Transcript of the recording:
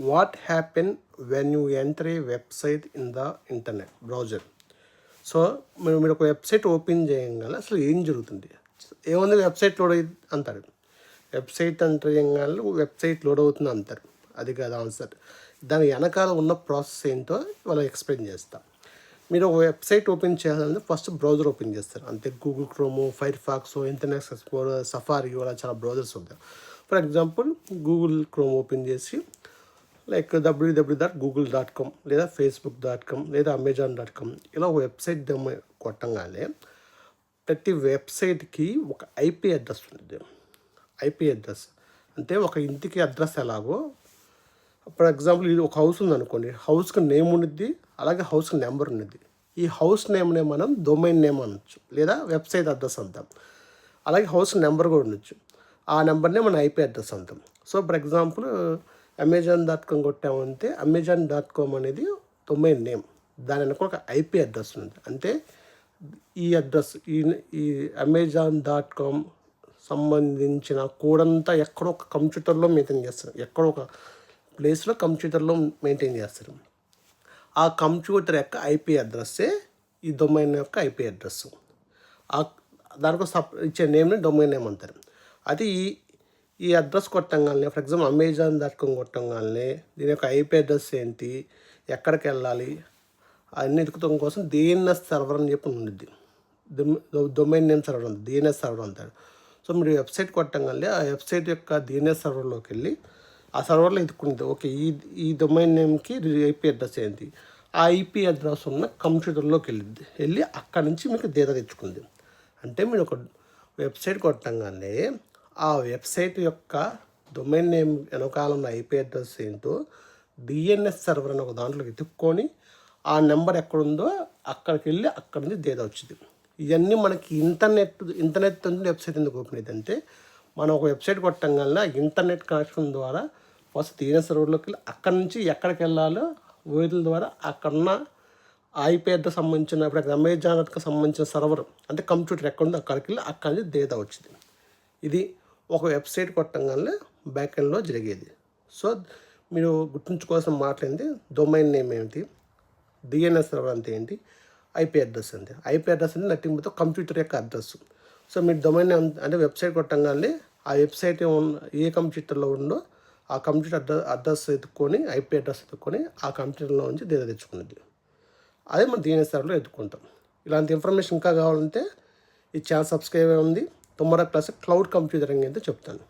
What happen when you enter a website in the internet browser so మీరు మీరు ఒక website open చేయగానే అసలు ఏం జరుగుతుంది? ఏముంది వెబ్సైట్ లోడ్ అయ్యి అంటారు. వెబ్సైట్ ఎంటర్ చేయగానే వెబ్సైట్ లోడ్ అవుతుంది అంటారు. అది కాదు ఆన్సర్ దాని వెనకాల ఉన్న ప్రాసెస్ ఏంటో వాళ్ళు ఎక్స్ప్లెయిన్ చేస్తాం. మీరు ఒక వెబ్సైట్ ఓపెన్ చేయాలంటే ఫస్ట్ బ్రౌజర్ ఓపెన్ చేస్తారు. అంతే Google Chrome Firefox Internet Explorer Safari అలా చాలా బ్రౌజర్స్ ఉంటాయి. For example Google Chrome open చేసి like W W dot Google dot com లేదా ఫేస్బుక్ డాట్ కామ్ లేదా అమెజాన్ డాట్ కామ్ ఇలా ఒక వెబ్సైట్ దమ్మ కొట్టంగానే ప్రతి వెబ్సైట్కి ఒక ఐపీ అడ్రస్ ఉంటుంది. ఐపీ అడ్రస్ అంటే ఒక ఇంటికి అడ్రస్ ఎలాగో ఫర్ ఎగ్జాంపుల్ ఇది ఒక హౌస్ ఉంది అనుకోండి హౌస్కి నేమ్ ఉండిద్ది అలాగే హౌస్కి నెంబర్ ఉన్నది ఈ హౌస్ నేమ్నే మనం డొమైన్ నేమ్ అనొచ్చు లేదా వెబ్సైట్ అడ్రస్ అంటాం. అలాగే హౌస్ నెంబర్ కూడా ఉండొచ్చు. ఆ నెంబర్నే మన ఐపీ అడ్రస్ అంటాం. So for example Amazon dot com కొట్టామంటే Amazon dot com అనేది డొమైన్ నేమ్. దాని వెనక ఒక ఐపీ అడ్రస్ ఉంది. అంటే ఈ అడ్రస్ ఈ ఈ అమెజాన్ డాట్ కామ్ సంబంధించిన కోడ్ అంతా ఎక్కడో ఒక కంప్యూటర్లో మెయింటైన్ చేస్తారు. ఎక్కడో ఒక ప్లేస్లో కంప్యూటర్లో మెయింటైన్ చేస్తారు. ఆ కంప్యూటర్ యొక్క ఐపీ అడ్రస్సే ఈ డొమైన్ యొక్క ఐపీ అడ్రస్ ఆ దానికి సప్ ఇచ్చే నేమ్ని డొమైన్ నేమ్ అంటారు. అది ఈ ఈ address కొట్టంగానే for example Amazon dot com కొట్టంగానే దీని యొక్క ఐపీ అడ్రస్ ఏంటి ఎక్కడికి వెళ్ళాలి అన్ని ఎదుకుతాం కోసం డిఎన్ఎస్ సర్వర్ అని చెప్పి ఉండిద్ది. డొమైన్ నేమ్ సర్వర్ ఉంది డిఎన్ఎస్ సర్వర్ అంటారు సో మీరు వెబ్సైట్ కొట్టంగానే ఆ వెబ్సైట్ యొక్క డిఎన్ఎస్ సర్వర్లోకి వెళ్ళి ఆ సర్వర్లో ఎదుర్కొంది ఓకే ఈ ఈ డొమైన్ నేమ్కి ఐపీ అడ్రస్ ఏంటి ఆ ఐపీ అడ్రస్ ఉన్న కంప్యూటర్లోకి వెళ్ళింది వెళ్ళి అక్కడ నుంచి మీకు డేటా తెచ్చుకుంది. అంటే మీరు ఒక వెబ్సైట్ కొట్టంగానే ఆ వెబ్సైట్ యొక్క డొమైన్ నేమ్ వెనకాల ఉన్న ఐపీ అడ్రస్ ఏంటో డిఎన్ఎస్ సర్వర్ అని ఒక దాంట్లో వెతుక్కొని ఆ నెంబర్ ఎక్కడుందో అక్కడికి వెళ్ళి అక్కడి నుంచి డేటా వచ్చింది. ఇవన్నీ మనకి ఇంటర్నెట్ ఇంటర్నెట్ నుంచి వెబ్సైట్ ఎందుకు ఓపెన్ అయిందంటే మనం ఒక వెబ్సైట్ కొట్టంగానే ఇంటర్నెట్ కనెక్షన్ ద్వారా ఫస్ట్ డిఎన్ఎస్ సర్వర్లోకి వెళ్ళి అక్కడి నుంచి ఎక్కడికి వెళ్ళాలో వేదుల ద్వారా అక్కడున్న ఐపీ అడ్రస్ సంబంధించిన ఇప్పుడు అమెజాన్కి సంబంధించిన సర్వర్ అంటే కంప్యూటర్ ఎక్కడ ఉందో అక్కడికి వెళ్ళి అక్కడి నుంచి డేటా వచ్చింది. ఇది ఒక వెబ్సైట్ కొట్టంగానే బ్యాక్ ఎండ్లో జరిగేది. సో మీరు గుర్తుంచుకోవాల్సిన మాట్లాడింది డొమైన్ నేమ్ ఏంటి? డిఎన్ఎస్ సర్వర్ అంటే ఏంటి? ఐపీ అడ్రస్ అంతే ఐపీ అడ్రస్ అంటే నథింగ్ మొత్తం కంప్యూటర్ యొక్క అడ్రస్. సో మీరు డొమైన్ నేమ్ అంటే వెబ్సైట్ కొట్టంగానే ఆ వెబ్సైట్ ఏ కంప్యూటర్లో ఉందో ఆ కంప్యూటర్ అడ్రస్ అడ్రస్ ఎత్తుక్కొని ఐపీ అడ్రస్ ఎత్తుక్కొని ఆ కంప్యూటర్లో నుంచి డేటా తెచ్చుకునేది. అదే మనం డిఎన్ఎస్ సర్వర్లో ఎత్తుకుంటాం. ఇలాంటి ఇన్ఫర్మేషన్ ఇంకా కావాలంటే ఈ ఛానల్ సబ్స్క్రైబ్ ఉంది. టుమారో క్లాస్ క్లౌడ్ కంప్యూటరింగ్ అయితే చెప్తాను.